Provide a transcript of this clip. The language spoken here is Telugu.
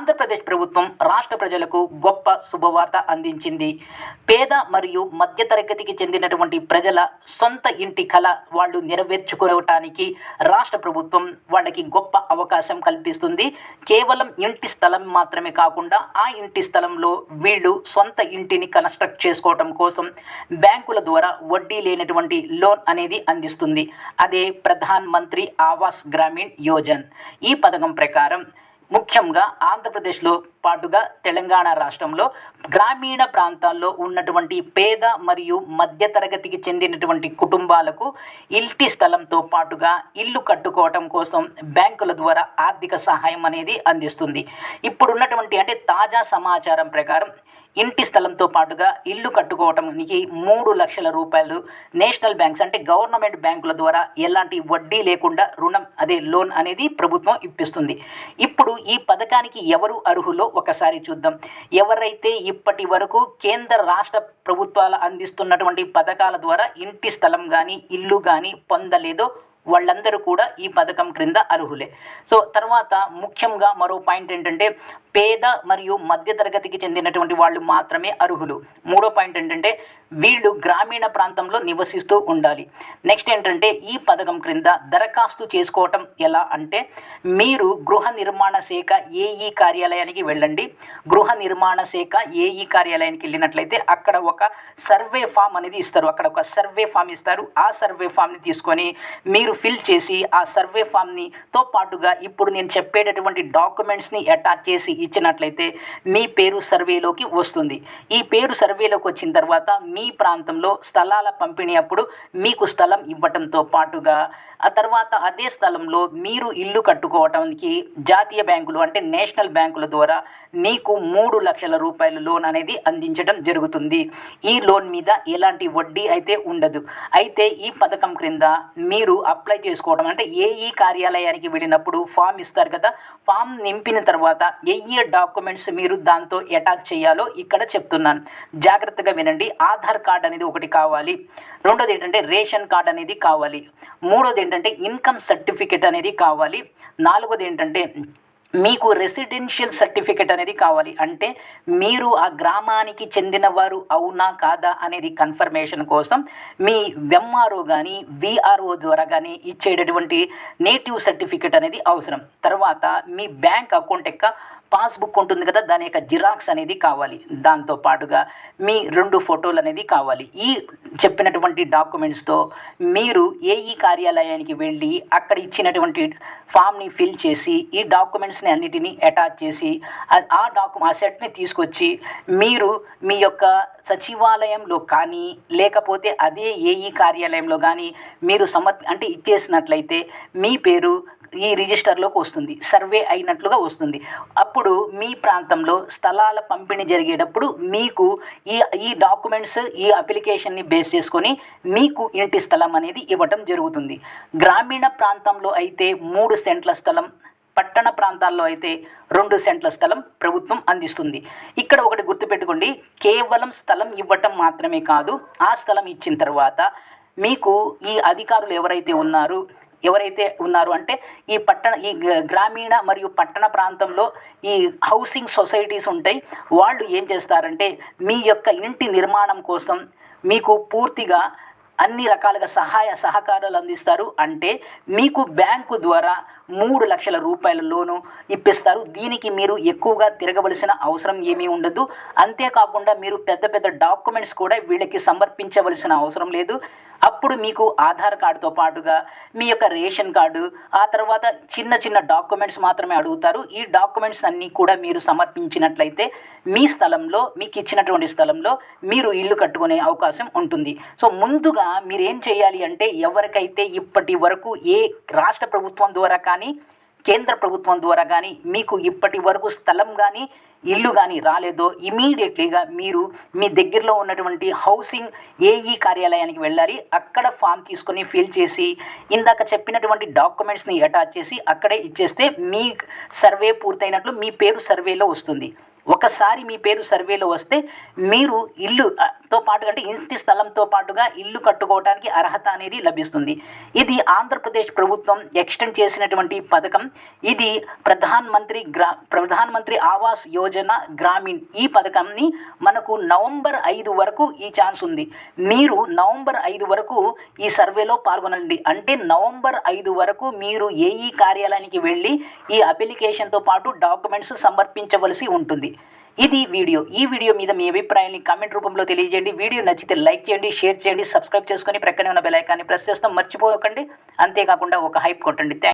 ఆంధ్రప్రదేశ్ ప్రభుత్వం రాష్ట్ర ప్రజలకు గొప్ప శుభవార్త అందించింది. పేద మరియు మధ్యతరగతికి చెందినటువంటి ప్రజల సొంత ఇంటి కళ వాళ్ళు నెరవేర్చుకోవటానికి రాష్ట్ర ప్రభుత్వం వాళ్ళకి గొప్ప అవకాశం కల్పిస్తుంది. కేవలం ఇంటి స్థలం మాత్రమే కాకుండా ఆ ఇంటి స్థలంలో వీళ్ళు సొంత ఇంటిని కన్స్ట్రక్ట్ చేసుకోవటం కోసం బ్యాంకుల ద్వారా వడ్డీ లేనటువంటి లోన్ అనేది అందిస్తుంది. అదే ప్రధాన్ మంత్రి ఆవాస్ గ్రామీణ్ యోజన్. ఈ పథకం ప్రకారం ముఖ్యంగా ఆంధ్రప్రదేశ్లో పాటుగా తెలంగాణ రాష్ట్రంలో గ్రామీణ ప్రాంతాల్లో ఉన్నటువంటి పేద మరియు మధ్యతరగతికి చెందినటువంటి కుటుంబాలకు ఇంటి స్థలంతో పాటుగా ఇల్లు కట్టుకోవటం కోసం బ్యాంకుల ద్వారా ఆర్థిక సహాయం అనేది అందిస్తుంది. ఇప్పుడున్నటువంటి అంటే తాజా సమాచారం ప్రకారం ఇంటి స్థలంతో పాటుగా ఇల్లు కట్టుకోవటానికి మూడు లక్షల రూపాయలు నేషనల్ బ్యాంక్స్ అంటే గవర్నమెంట్ బ్యాంకుల ద్వారా ఎలాంటి వడ్డీ లేకుండా రుణం అదే లోన్ అనేది ప్రభుత్వం ఇప్పిస్తుంది. ఇప్పుడు ఈ పథకానికి ఎవరు అర్హులో? ఒకసారి చూద్దాం. ఎవరైతే ఇప్పటి వరకు కేంద్ర రాష్ట్ర ప్రభుత్వాలు అందిస్తున్నటువంటి పథకాల ద్వారా ఇంటి స్థలం కానీ ఇల్లు కానీ పొందలేదో వాళ్ళందరూ కూడా ఈ పథకం క్రింద అర్హులే. సో తర్వాత ముఖ్యంగా మరో పాయింట్ ఏంటంటే పేద మరియు మధ్యతరగతికి చెందినటువంటి వాళ్ళు మాత్రమే అర్హులు. మూడో పాయింట్ ఏంటంటే వీళ్ళు గ్రామీణ ప్రాంతంలో నివసిస్తూ ఉండాలి. నెక్స్ట్ ఏంటంటే ఈ పథకం క్రింద దరఖాస్తు చేసుకోవటం ఎలా అంటే మీరు గృహ నిర్మాణ శాఖ ఏఈ కార్యాలయానికి వెళ్ళండి. గృహ నిర్మాణ శాఖ ఏఈ కార్యాలయానికి వెళ్ళినట్లయితే అక్కడ ఒక సర్వే ఫామ్ అనేది ఇస్తారు. అక్కడ ఒక సర్వే ఫామ్ ఇస్తారు. ఆ సర్వే ఫామ్ని తీసుకొని మీరు ఫిల్ చేసి ఆ సర్వే ఫామ్ని తో పాటుగా ఇప్పుడు నేను చెప్పేటటువంటి డాక్యుమెంట్స్ని అటాచ్ చేసి ఇచ్చినట్లయితే మీ పేరు సర్వేలోకి వస్తుంది. ఈ పేరు సర్వేలోకి వచ్చిన తర్వాత మీ ప్రాంతంలో స్థలాల పంపిణీ అప్పుడు మీకు స్థలం ఇవ్వటంతో పాటుగా ఆ తర్వాత అదే స్థలంలో మీరు ఇల్లు కట్టుకోవటానికి జాతీయ బ్యాంకులు అంటే నేషనల్ బ్యాంకుల ద్వారా మీకు మూడు లక్షల రూపాయల లోన్ అనేది అందించడం జరుగుతుంది. ఈ లోన్ మీద ఎలాంటి వడ్డీ అయితే ఉండదు. అయితే ఈ పథకం క్రింద మీరు అప్లై చేసుకోవడం అంటే ఏఈ కార్యాలయానికి వెళ్ళినప్పుడు ఫామ్ ఇస్తారు కదా ఫామ్ నింపిన తర్వాత ఏ ఏ డాక్యుమెంట్స్ మీరు దాంతో అటాచ్ చేయాలో ఇక్కడ చెప్తున్నాను. జాగ్రత్తగా వినండి. ఆధార్ కార్డ్ అనేది ఒకటి కావాలి. రెండోది ఏంటంటే రేషన్ కార్డ్ అనేది కావాలి. మూడోది ఏంటంటే ఇన్కమ్ సర్టిఫికెట్ అనేది కావాలి. నాలుగోది ఏంటంటే మీకు రెసిడెన్షియల్ సర్టిఫికెట్ అనేది కావాలి. అంటే మీరు ఆ గ్రామానికి చెందినవారు అవునా కాదా అనేది కన్ఫర్మేషన్ కోసం మీ ఎంఆర్ఓ కానీ విఆర్ఓ ద్వారా కానీ ఇచ్చేటటువంటి నేటివ్ సర్టిఫికెట్ అనేది అవసరం. తర్వాత మీ బ్యాంక్ అకౌంట్ యొక్క పాస్బుక్ ఉంటుంది కదా దాని యొక్క జిరాక్స్ అనేది కావాలి. దాంతో పాటుగా మీ రెండు ఫోటోలు అనేది కావాలి. ఈ చెప్పినటువంటి డాక్యుమెంట్స్తో మీరు ఏఈ కార్యాలయానికి వెళ్ళి అక్కడ ఇచ్చినటువంటి ఫామ్ని ఫిల్ చేసి ఈ డాక్యుమెంట్స్ని అన్నిటినీ అటాచ్ చేసి ఆ- డాక్యు ఆ సెట్ని తీసుకొచ్చి మీరు మీ యొక్క సచివాలయంలో కానీ లేకపోతే అదే ఏఈ కార్యాలయంలో కానీ మీరు సమర్ అంటే ఇచ్చేసినట్లయితే మీ పేరు ఈ రిజిస్టర్లోకి వస్తుంది సర్వే అయినట్లుగా వస్తుంది. అప్పుడు మీ ప్రాంతంలో స్థలాల పంపిణీ జరిగేటప్పుడు మీకు ఈ ఈ డాక్యుమెంట్స్ ఈ అప్లికేషన్ని బేస్ చేసుకొని మీకు ఇంటి స్థలం అనేది ఇవ్వటం జరుగుతుంది. గ్రామీణ ప్రాంతంలో అయితే మూడు సెంట్ల స్థలం పట్టణ ప్రాంతాల్లో అయితే రెండు సెంట్ల స్థలం ప్రభుత్వం అందిస్తుంది. ఇక్కడ ఒకటి గుర్తుపెట్టుకోండి కేవలం స్థలం ఇవ్వటం మాత్రమే కాదు ఆ స్థలం ఇచ్చిన తర్వాత మీకు ఈ అధికారులు ఎవరైతే ఉన్నారు ఎవరైతే ఉన్నారు అంటే ఈ పట్టణ ఈ గ్రామీణ మరియు పట్టణ ప్రాంతంలో ఈ హౌసింగ్ సొసైటీస్ ఉంటాయి. వాళ్ళు ఏం చేస్తారంటే మీ యొక్క ఇంటి నిర్మాణం కోసం మీకు పూర్తిగా అన్ని రకాలుగా సహాయ సహకారాలు అందిస్తారు. అంటే మీకు బ్యాంకు ద్వారా మూడు లక్షల రూపాయల లోను ఇప్పిస్తారు. దీనికి మీరు ఎక్కువగా తిరగవలసిన అవసరం ఏమీ ఉండదు. అంతేకాకుండా మీరు పెద్ద పెద్ద డాక్యుమెంట్స్ కూడా వీళ్ళకి సమర్పించవలసిన అవసరం లేదు. అప్పుడు మీకు ఆధార్ కార్డుతో పాటుగా మీ యొక్క రేషన్ కార్డు ఆ తర్వాత చిన్న చిన్న డాక్యుమెంట్స్ మాత్రమే అడుగుతారు. ఈ డాక్యుమెంట్స్ అన్నీ కూడా మీరు సమర్పించినట్లయితే మీ స్థలంలో మీకు ఇచ్చినటువంటి స్థలంలో మీరు ఇల్లు కట్టుకునే అవకాశం ఉంటుంది. సో ముందుగా మీరు ఏం చేయాలి అంటే ఎవరికైతే ఇప్పటి వరకు ఏ రాష్ట్ర ప్రభుత్వం ద్వారా కానీ కేంద్ర ప్రభుత్వం ద్వారా కానీ మీకు ఇప్పటి వరకు స్థలం కానీ ఇల్లు కానీ రాలేదో ఇమీడియట్లీగా మీరు మీ దగ్గరలో ఉన్నటువంటి హౌసింగ్ ఏఈ కార్యాలయానికి వెళ్ళాలి. అక్కడ ఫామ్ తీసుకొని ఫిల్ చేసి ఇందాక చెప్పినటువంటి డాక్యుమెంట్స్ని అటాచ్ చేసి అక్కడే ఇచ్చేస్తే మీ సర్వే పూర్తయినట్లు మీ పేరు సర్వేలో వస్తుంది. ఒకసారి మీ పేరు సర్వేలో వస్తే మీరు ఇల్లు తో పాటు అంటే ఇంటి స్థలంతో పాటుగా ఇల్లు కట్టుకోవడానికి అర్హత అనేది లభిస్తుంది. ఇది ఆంధ్రప్రదేశ్ ప్రభుత్వం ఎక్స్టెండ్ చేసినటువంటి పథకం. ఇది ప్రధాన్ మంత్రి గ్రా ప్రధాన్ మంత్రి ఆవాస్ యోజన గ్రామీణ్ ఈ పథకంని మనకు నవంబర్ ఐదు వరకు ఈ ఛాన్స్ ఉంది. మీరు నవంబర్ ఐదు వరకు ఈ సర్వేలో పాల్గొనండి. అంటే నవంబర్ ఐదు వరకు మీరు ఏఈ కార్యాలయానికి వెళ్ళి ఈ అప్లికేషన్తో పాటు డాక్యుమెంట్స్ సమర్పించవలసి ఉంటుంది. ఇది వీడియో. ఈ వీడియో మీద మీ అభిప్రాయాన్ని కామెంట్ రూపంలో తెలియజేయండి. వీడియో నచ్చితే లైక్ చేయండి షేర్ చేయండి సబ్స్క్రైబ్ చేసుకొని ప్రక్కనే ఉన్న బెల్ ఐకాన్ని ప్రెస్ చేస్తాం మర్చిపోకండి. అంతేకాకుండా ఒక హైప్ కొట్టండి. థ్యాంక్